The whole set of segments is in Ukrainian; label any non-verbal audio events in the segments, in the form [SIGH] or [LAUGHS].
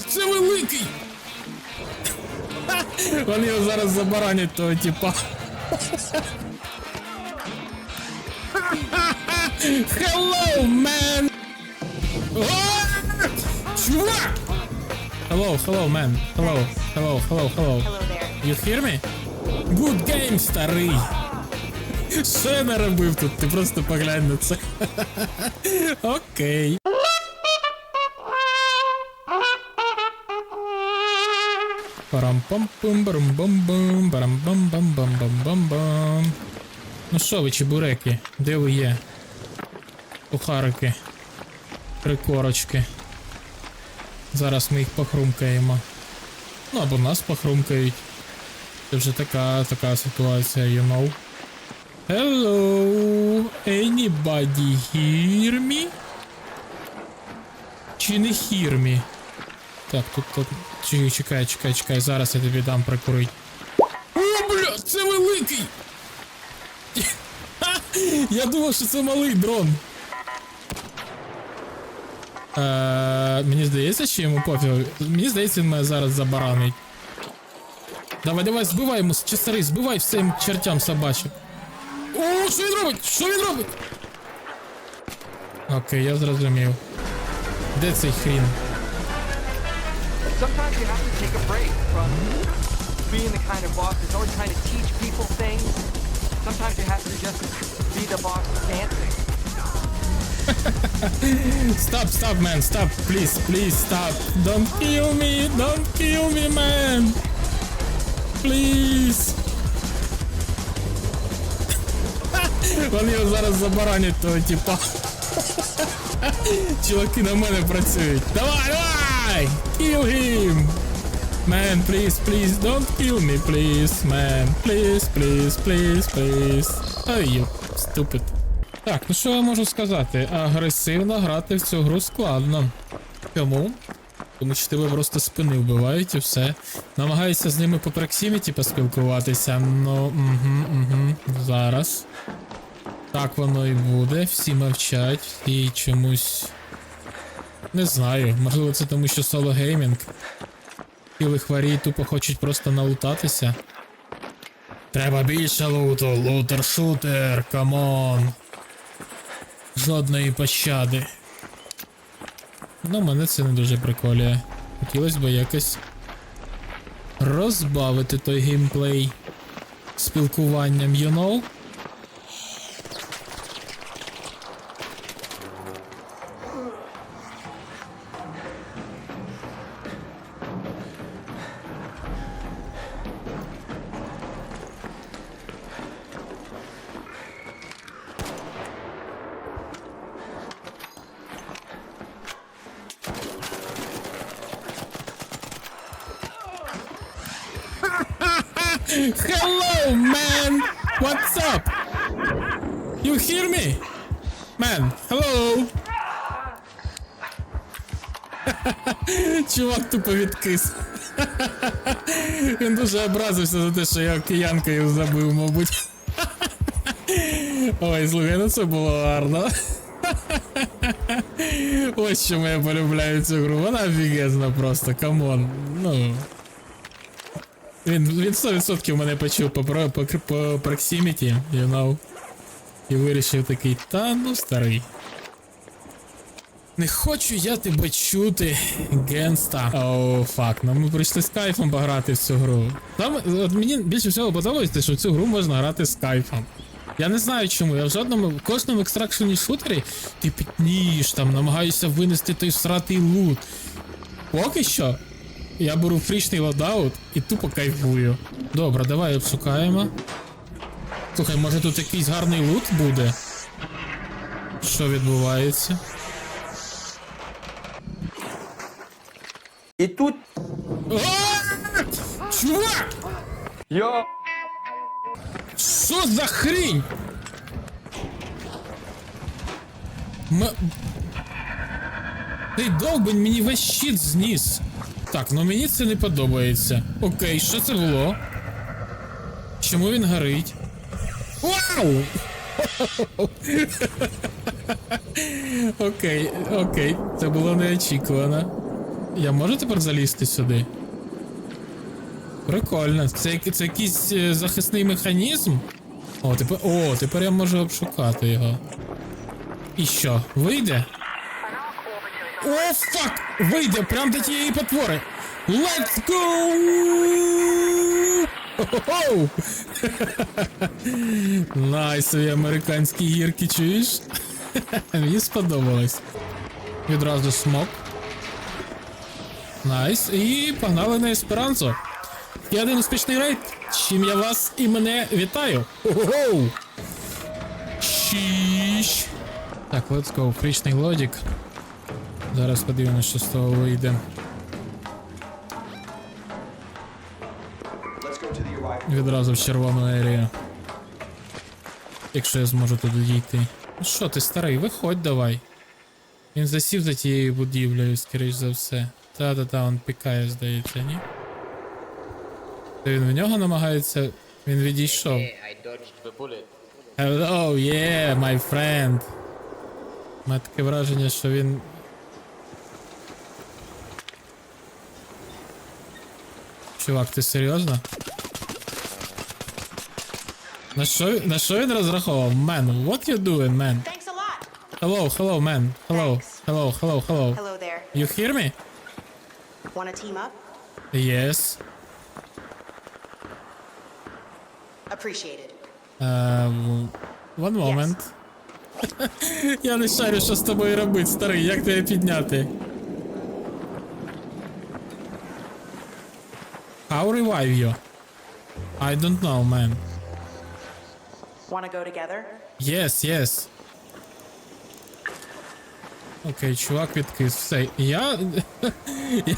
це великий! [LAUGHS] Вони його зараз забаранять того типа. [LAUGHS] Hello, man! Чувак! Hello, hello, man. Hello, hello, hello, hello. Hello there. You hear me? Good game, старий. Що я наробив тут? Ти просто поглянь на це. [LAUGHS] Окей. Парам-пам-пум, барам-бам-бам, барам-бам-бам-бам-бам-бам-бам. Ну що ви, чебуреки? Де ви є? Сухарики. Прикорочки. Зараз ми їх похрумкаємо. Ну або нас похрумкають. Це вже така, така ситуація, you know. Hello, anybody hear me? Чи не hear me? Так, тут, тут. Чекай, чекай, чекай, зараз я тобі дам прикурить. О, бля, це великий! [LAUGHS] Я думав, що це малий дрон. Е, мені здається, що йому пофіг. Мені здається, він мене зараз забаранить. Давай, давай, збивай йому, чи старий, збивай всім чертям собачим. О, що він робить? Що він робить? Окей, я зрозумів. Де цей хрін? Sometimes you have to take a break from being the kind of boss that's always trying to teach people things. Sometimes you have to just be the boss dancing. [LAUGHS] Stop, stop, man, stop, please, please, stop. Don't kill me, don't kill me, man. Please. [LAUGHS] Вони його зараз забаранять того типа. [LAUGHS] Чуваки на мене працюють. Давай, давай! Kill him! Man, please, please, don't kill me, please, man. Please, please, please, please. Ай, you stupid. Так, ну що я можу сказати? Агресивно грати в цю гру складно. Чому? Тому що тебе просто спини вбивають і все. Намагаюся з ними по проксиміті поспілкуватися, ну угу, угу, зараз. Так воно і буде, всі мовчать і чомусь. Не знаю, можливо це тому, що соло геймінг. І лихварі тупо хочуть просто налутатися. Треба більше луту, лутер-шутер, камон. Жодної пощади. Ну, мене це не дуже приколює. Хотілося б якось розбавити той геймплей спілкуванням, you know? Hello, man! What's up? You hear me? Man, hello! [LAUGHS] Чувак тупо відкис. [LAUGHS] Він дуже образився за те, що я киянкою забив, мабуть. [LAUGHS] Ой, слухай, ну це було гарно. Ось чому я полюбляю цю гру. Вона офігезна просто, камон. Ну. Він, він 100% мене почув по, по, по proximity, you know. І вирішив такий, та ну старий. Не хочу я тебе чути, Генста. Оу, фак, ну ми прийшли з кайфом пограти в цю гру. Там, от мені більше всього подобається, що в цю гру можна грати з кайфом. Я не знаю чому, я в жодному, в кожному екстракшені шутері ти пітнієш там, намагаєшся винести той сратий лут. Поки що я беру фрічний лодаут і тупо кайфую. Добре, давай обшукаємо. Слухай, може тут якийсь гарний лут буде? Що відбувається? І тут! Чувак! я Що за хрінь? М... Ти довбень мені весь щит зніс. Так, ну мені це не подобається. Окей, що це було? Чому він горить? Вау! окей, окей, це було неочікувано. Я можу тепер залізти сюди? Прикольно. Це, це якийсь е, захисний механізм? О, тепер. О, тепер я можу обшукати його. І що? Вийде? О, фак! Вийде прям до тієї потвори! Let's go! Хо-хо-хо! Найсові американські гірки, чуєш? Мені сподобалось. Відразу смок. Найс. І погнали на есперанцо. І один успішний рейд. Чим я вас і мене вітаю. Ого! Шіш. Так, let's go. Фрічний лодік. Зараз подивимось, що з того вийде. Відразу в червону ерію. Якщо я зможу туди дійти. Ну що ти, старий, виходь давай. Він засів за тією будівлею, скоріш за все. Та-та-та, він пікає, здається, ні? Та він в нього намагається. Він відійшов. Hello, yeah, my friend. Мене таке враження, що він. Чувак, ти серйозно? На що, на що він розраховував? Man, what you doing, man? Hello, hello, man. Hello, hello, hello, hello. Hello there. You hear me? Want to team up? Yes. Appreciated. Um, one moment. Я не шарю, що з тобою робити, старий, як тебе підняти? How revive you? I don't know, man. Want to go together? Yes, yes. Окей, чувак відкис. Все. Я. я,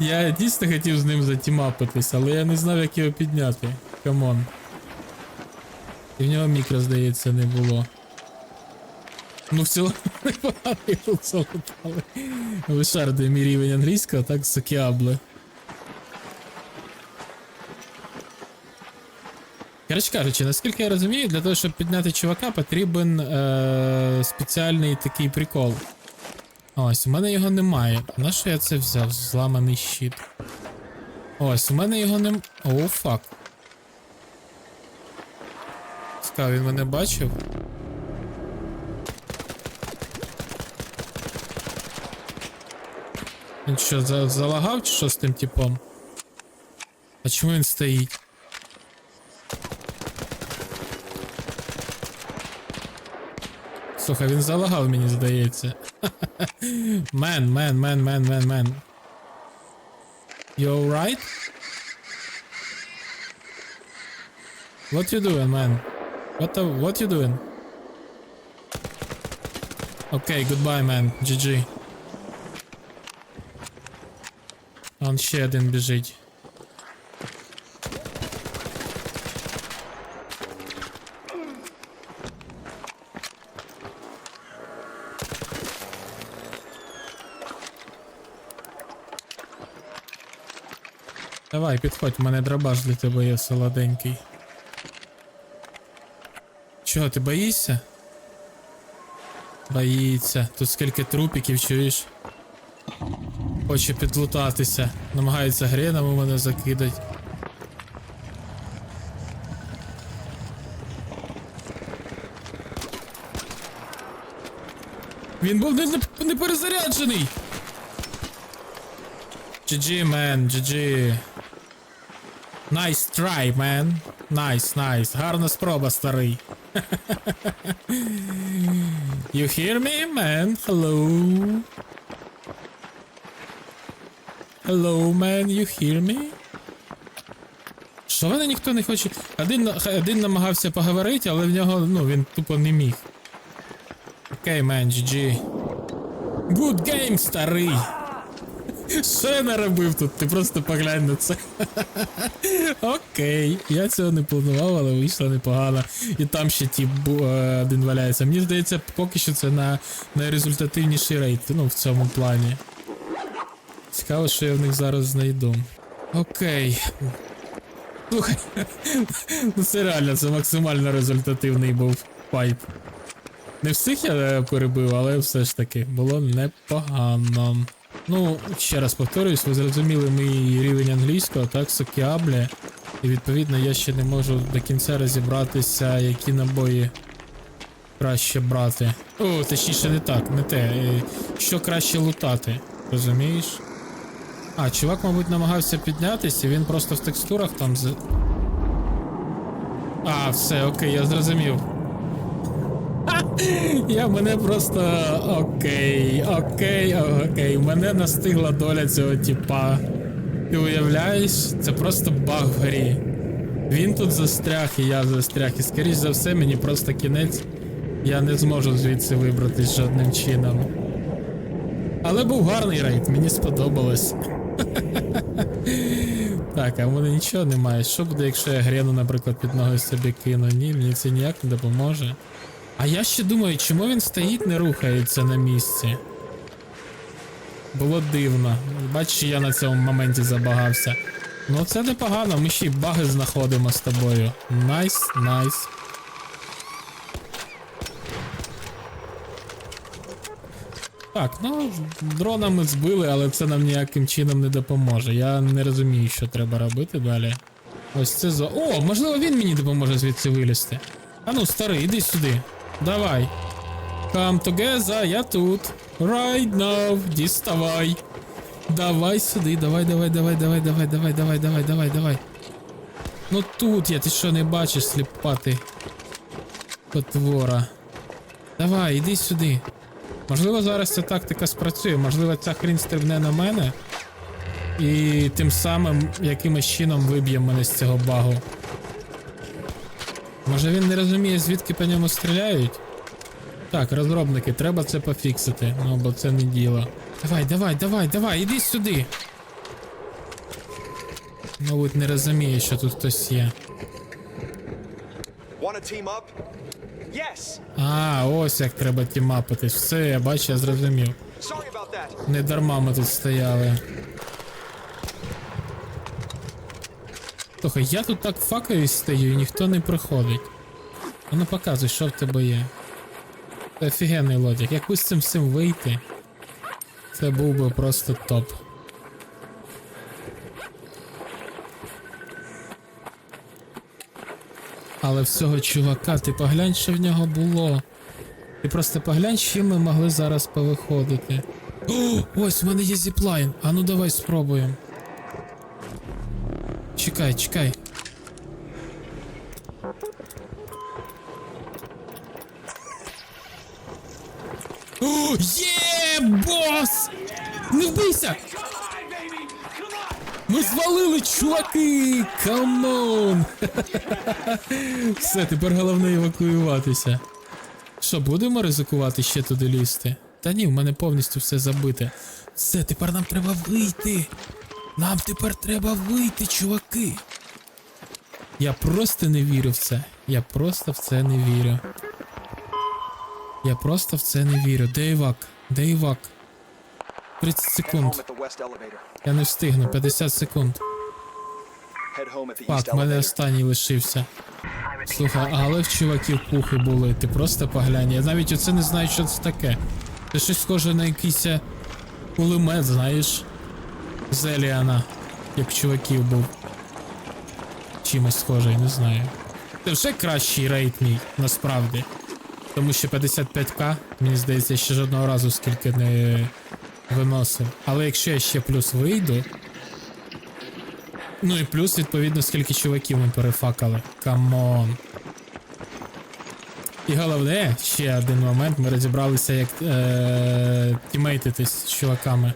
[LAUGHS] я дійсно хотів з ним затімапитись, але я не знав, як його підняти. Камон. І в нього мікро, здається, не було. Ну, в цілому непогано його залутали. Ви мій рівень англійського, так сокіабле. Коротше кажучи, наскільки я розумію, для того, щоб підняти чувака, потрібен е- спеціальний такий прикол. Ось, у мене його немає. На що я це взяв? Зламаний щит. Ось, у мене його нем. О, фак. Цікаво, він мене бачив. Він що, за- залагав чи що з тим типом? А чому він стоїть? Слухай, він залагав, мені здається. [LAUGHS] Мен, мен, мен, мен, мен, мен. You alright? What you doing, man? What the, what you doing? Okay, goodbye, man. GG. Он ще один біжить. Давай, підходь, у мене драбаш для тебе є солоденький. Чого, ти боїшся? Боїться. Тут скільки трупіків, чуєш? Хоче підлутатися. Намагається греном у мене закидать. Він був не, не перезаряджений. GG, man, GG. Nice try, man. Nice, nice. Гарна спроба, старий. you hear me, man? Hello. Hello, man, you hear me? Що мене ніхто не хоче. Один, один намагався поговорити, але в нього, ну, він тупо не міг. Окей, man, GG. Good game, старий. Що я наробив тут? Ти просто поглянь на це. [LAUGHS] Окей, я цього не планував, але вийшло непогано. І там ще бу- е, один валяється. Мені здається, поки що це на найрезультативніший рейд, ну, в цьому плані. Цікаво, що я в них зараз знайду. Окей. Слухай, [LAUGHS] ну це реально, це максимально результативний був файт. Не всіх я е, перебив, але все ж таки було непогано. Ну, ще раз повторюсь, ви зрозуміли мій рівень англійського, так, сокіаблі. І відповідно я ще не можу до кінця розібратися, які набої краще брати. О, точніше не так, не те. е, Що краще лутати, розумієш? А, чувак, мабуть, намагався піднятися, він просто в текстурах там з. А, все, окей, я зрозумів. Я мене просто окей, окей, окей. Мене настигла доля цього типа. Ти уявляєш, це просто баг в грі. Він тут застряг, і я застряг. І скоріш за все, мені просто кінець. Я не зможу звідси вибратись жодним чином. Але був гарний рейд, мені сподобалось. [LAUGHS] Так, а в мене нічого немає. Що буде, якщо я грену, наприклад, під ноги собі кину? Ні, мені це ніяк не допоможе. А я ще думаю, чому він стоїть, не рухається на місці. Було дивно. Бачиш, я на цьому моменті забагався. Ну це непогано, ми ще й баги знаходимо з тобою. Найс, найс. Так, ну, дрона ми збили, але це нам ніяким чином не допоможе. Я не розумію, що треба робити далі. Ось це зо. О, можливо, він мені допоможе звідси вилізти. А ну, старий, іди сюди. Давай. Come together, я тут. Right now, діставай. Давай сюди, давай, давай, давай, давай, давай, давай, давай, давай, давай, давай. Ну тут я, ти що не бачиш, сліпати. Потвора. Давай, іди сюди. Можливо, зараз ця тактика спрацює, можливо, ця хрінь стрибне на мене. І тим самим якимось чином виб'є мене з цього багу. Може він не розуміє, звідки по ньому стріляють? Так, розробники, треба це пофіксити, ну бо це не діло. Давай, давай, давай, давай, іди сюди. Мабуть, не розуміє, що тут хтось є. А, ось як треба тімапитись. Все, я бачу, я зрозумів. Не дарма ми тут стояли. Слухай, я тут так факаюсь стою і ніхто не приходить. Ну показуй, що в тебе є. Це офігенний лодік. З цим всім вийти, це був би просто топ. Але всього чувака, ти поглянь, що в нього було. Ти просто поглянь, чим ми могли зараз повиходити. О, ось в мене є зіплайн. А ну давай спробуємо. Чекай, чекай. О, є, бос! Не вбийся! Ми звалили, чуваки! Камон! [LAUGHS] Все, тепер головне евакуюватися. Що, будемо ризикувати ще туди лізти? Та ні, в мене повністю все забите. Все, тепер нам треба вийти. Нам тепер треба вийти, чуваки. Я просто не вірю в це. Я просто в це не вірю. Я просто в це не вірю. Де Івак? Де Івак? 30 секунд. Я не встигну. 50 секунд. Фак, в мене останній лишився. Слухай, але в чуваків пухи були, ти просто поглянь. Я навіть оце не знаю, що це таке. Це щось схоже на якийсь е, кулемет, знаєш. З Еліана, як чуваків був. Чимось схожий, не знаю. Це вже кращий рейд мій, насправді. Тому що 55к, мені здається, ще жодного разу скільки не виносив. Але якщо я ще плюс вийду, Ну і плюс, відповідно, скільки чуваків ми перефакали. Камон. І головне, ще один момент, ми розібралися, як е- тімейтитись з чуваками.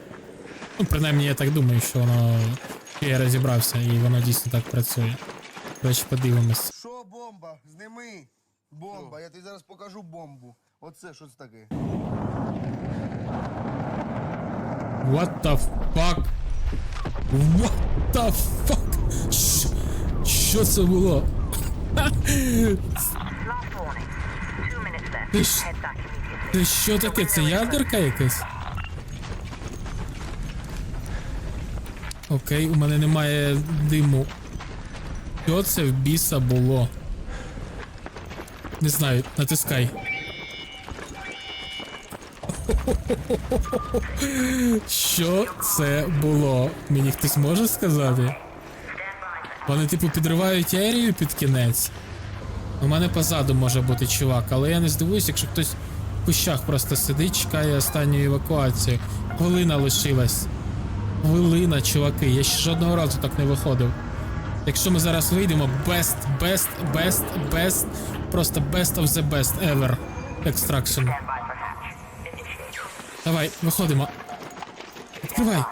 Ну, принаймні, я так думаю, що воно. Я розібрався і воно дійсно так працює. Коротше, подивимось. Що бомба? Зними. Бомба. Я тобі зараз покажу бомбу. Оце що це таке? What the fuck? What the fuck? Що, що це було? Last warning. Two minutes left. Ти ж- Head back immediately. Це що таке? Це ядерка якась? Окей, у мене немає диму. Що це в біса було? Не знаю, натискай. Що це було? Мені хтось може сказати? Вони, типу, підривають аерію під кінець. У мене позаду може бути чувак, але я не здивуюсь, якщо хтось в кущах просто сидить, чекає останньої евакуації. Хвилина лишилась. Хвилина, чуваки, я ще жодного разу так не виходив. Якщо ми зараз вийдемо, best, best, best, best, просто best of the best ever. Extraction. Давай, виходимо. Відкривай.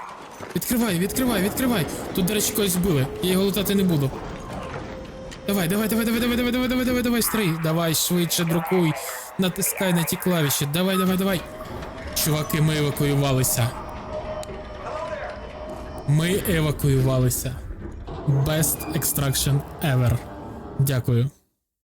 Відкривай, відкривай, відкривай. Тут, до речі, когось вбили. Я його лутати не буду. Давай, давай, давай, давай, давай, давай, давай, давай, давай, давай, стрій. Давай, швидше друкуй. Натискай на ті клавіші. Давай, давай, давай. Чуваки, ми евакуювалися. Ми евакуювалися. Best extraction ever. Дякую.